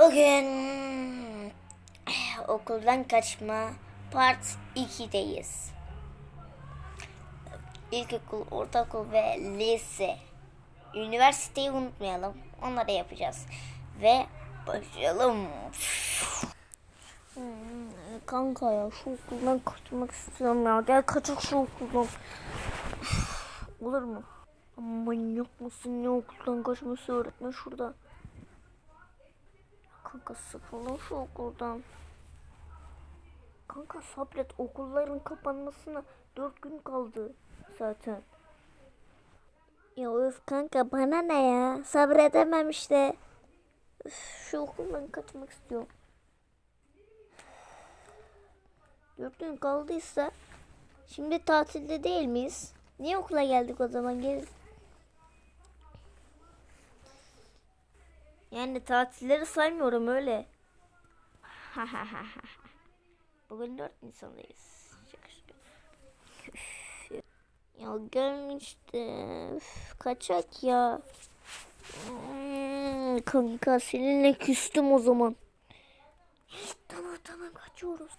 Bugün okuldan kaçma part 2'deyiz. İlkokul, ortaokul ve lise. Üniversiteyi unutmayalım. Onları yapacağız. Ve başlayalım. Kanka ya şu okuldan kaçmak istiyorum ya. Gel kaçak şu okuldan. Olur mu? Ama manyak mısın ne okuldan kaçması öğretmen şurada. Kanka sıkıldım şu okuldan. Kanka sabret okulların kapanmasına dört gün kaldı zaten. Ya öf kanka bana ne ya sabredemem işte. Üf, şu okuldan kaçmak istiyorum. Dört gün kaldıysa şimdi tatilde değil miyiz? Niye okula geldik o zaman gel. Yani tatilleri saymıyorum öyle. Bugün 4 Nisan'dayız. Ya gelmişti. Üf, kaçak ya. Hmm, kanka seninle küstüm o zaman. tamam tamam kaçıyoruz.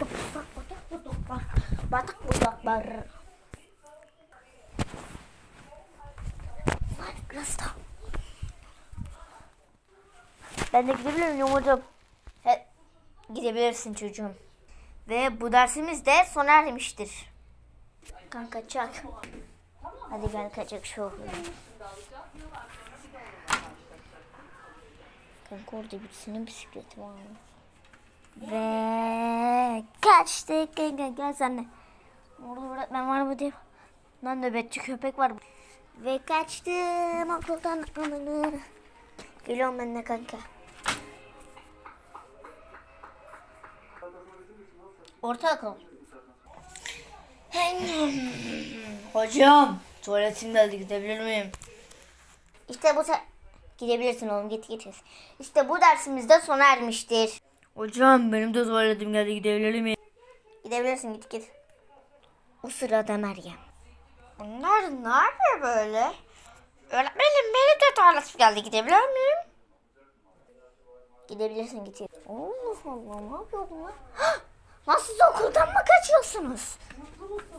Batak batak budaklar. Batak budaklar. Minecraft'ta. Ben de gidebilir miyim? He, gidebilirsin çocuğum. Ve bu dersimiz de sona ermiştir. Kanka çak. Hadi gel kaçak şu. Kanka orada birisinin bisikleti var. Ve kaçtık kanka gel sen de. Orada öğretmen var mı diye. Lan nöbetçi köpek var. Ve kaçtım okuldan amına. Geliyorum ben de kanka. Orta akıl. Hocam tuvaletim geldi gidebilir miyim? İşte bu se- gidebilirsin oğlum git git. İşte bu dersimiz de sona ermiştir. Hocam benim de tuvaletim geldi gidebilir miyim? Gidebilirsin git git. O sırada Meryem. Bunlar ne yapıyor böyle? Öğretmenim benim de tuvaletim geldi gidebilir miyim? Gidebilirsin git. git. Allah Allah ne yapıyor bunlar? Lan siz okuldan mı kaçıyorsunuz?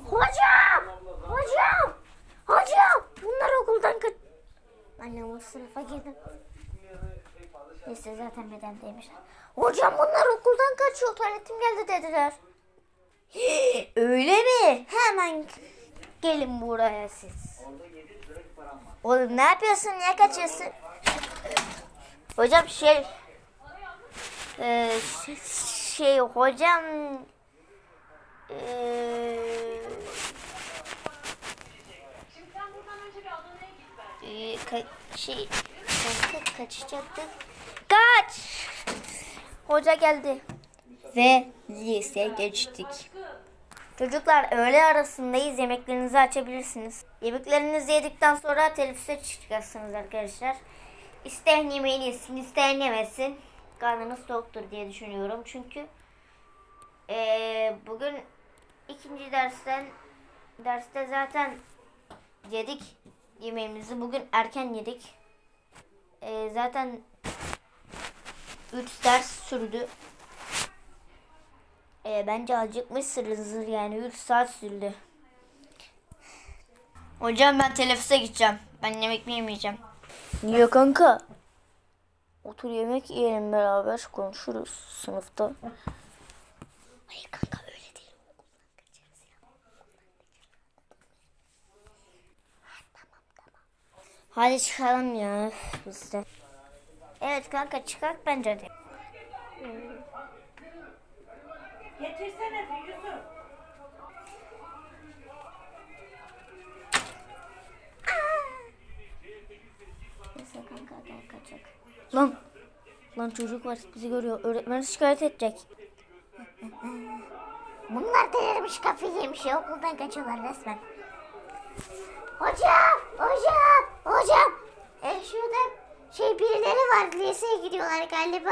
Hocam! Hocam! Hocam! Bunlar okuldan kaç... Annem o sınıfa girdim. Neyse zaten bedendeymişler. Hocam bunlar okuldan kaçıyor. Tuvaletim geldi dediler. Öyle mi? Hemen gelin buraya siz. Oğlum ne yapıyorsun? Niye kaçıyorsun? Hocam şey... Ee, şey, şey hocam... Ee, ee, ka- şey... Kanka kaçacaktık. Kaç! Hoca geldi. Ve lise geçtik. Çocuklar öğle arasındayız. Yemeklerinizi açabilirsiniz. Yemeklerinizi yedikten sonra teneffüse çıkacaksınız arkadaşlar. İsteyen yemeğini yesin, isteyen yemesin. Karnınız toktur diye düşünüyorum. Çünkü eee, bugün ikinci dersten derste zaten yedik yemeğimizi. Bugün erken yedik. Eee, zaten 3 ders sürdü. E, bence acıkmışsınızdır yani 3 saat sürdü. Hocam ben teneffüse gideceğim. Ben yemek mi yemeyeceğim? Niye kanka? Otur yemek yiyelim beraber konuşuruz sınıfta. Hayır kanka öyle değil. Okuldan kaçarız ya. Ha, tamam tamam. Hadi çıkalım ya biz de. Evet kanka çıkak bence de. Getirsene bir Yusuf. Neyse kanka gel kaçak. Lan. Lan çocuk var bizi görüyor. Öğretmeni şikayet edecek. Bunlar delirmiş kafayı yemiş ya. Okuldan kaçıyorlar resmen. Hocam! Hocam! Hocam! E şurada şey birileri var. Liseye gidiyorlar galiba.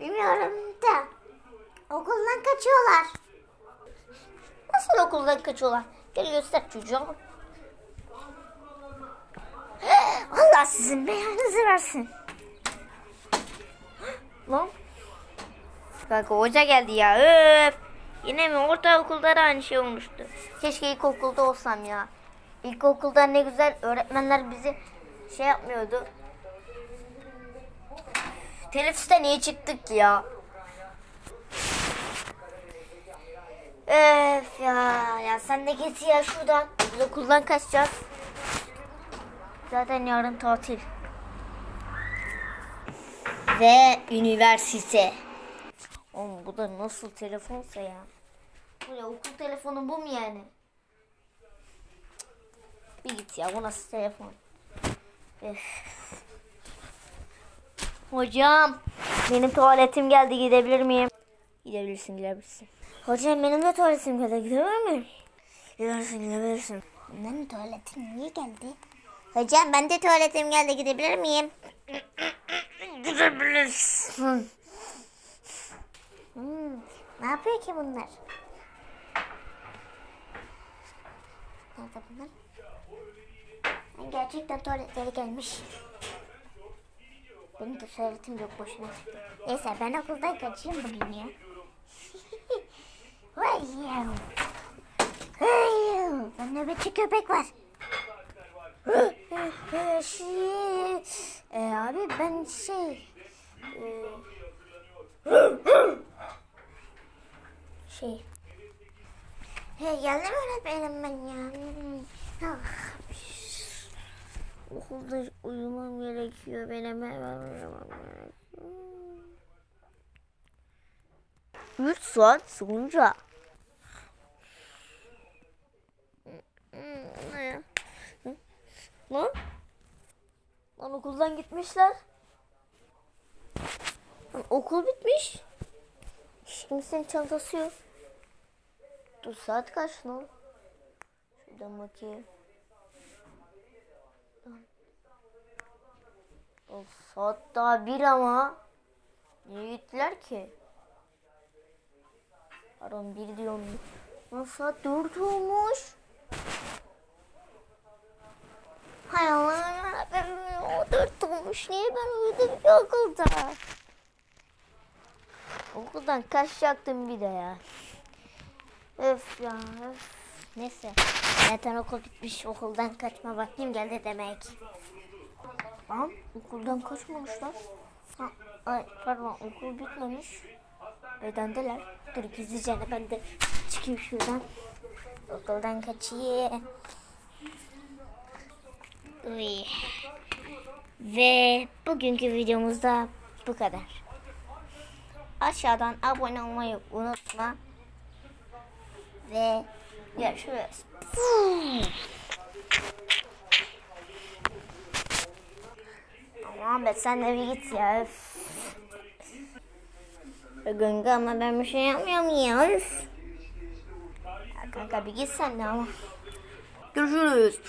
Bilmiyorum da. Okuldan kaçıyorlar. Nasıl okuldan kaçıyorlar? Gel göster çocuğum. Allah sizin belanızı versin. Lan Kanka hoca geldi ya. Öf. Yine mi? Ortaokulda da aynı şey olmuştu. keşke ilkokulda olsam ya. İlkokulda ne güzel öğretmenler bizi şey yapmıyordu. Teneffüste niye çıktık ya? Öf ya. Ya sen de git ya şuradan. Biz okuldan kaçacağız. Zaten yarın tatil. Ve üniversite. Oğlum bu da nasıl telefonsa ya. Bu ya okul telefonu bu mu yani? Bir git ya bu nasıl telefon? Hocam. Benim tuvaletim geldi gidebilir miyim? Gidebilirsin gidebilirsin. Hocam benim de tuvaletim geldi gidebilir miyim? Gidersin gidebilirsin. Benim tuvaletim niye geldi? Hocam ben de tuvaletim geldi gidebilir miyim? Gidebilirsin. Hmm, ne yapıyor ki bunlar? Nerede bunlar? Gerçekten tuvaletleri gelmiş. Benim de tuvaletim yok boşuna çıktı. Neyse ben okuldan kaçayım bugün ya. Vay ya. Ben nöbetçi köpek var. e, abi ben şey... e, şey. He, geldim öğretmenim ben ya. Ah. Okulda uyumam gerekiyor benim hemen uyumam gerekiyor. 3 saat sonra. Lan? Lan okuldan gitmişler. Lan okul bitmiş. Hiç kimsenin çantası yok. Dur saat kaç lan? Şuradan bakayım. Lan saat daha bir ama. Niye gittiler ki? Pardon bir diyorum. Lan saat dört olmuş. Hay Allah ben o dört olmuş. Niye ben uyudum ki okulda? Okuldan kaçacaktım bir de ya. Öf ya öf. Neyse. Zaten okul bitmiş. Okuldan kaçma vaktim geldi demek. Lan okuldan kaçmamışlar. Ha, ay, pardon okul bitmemiş. Ödendiler. Dur gizlice ben de çıkayım şuradan. Okuldan kaçayım. Uy. Ve bugünkü videomuzda bu kadar. Aşağıdan abone olmayı unutma. Ve görüşürüz. Ahmet sen de bir git ya. Öf. Gönga ama ben bir şey yapmıyorum ya. Öf. Ya kanka bir git sen de ama. Görüşürüz.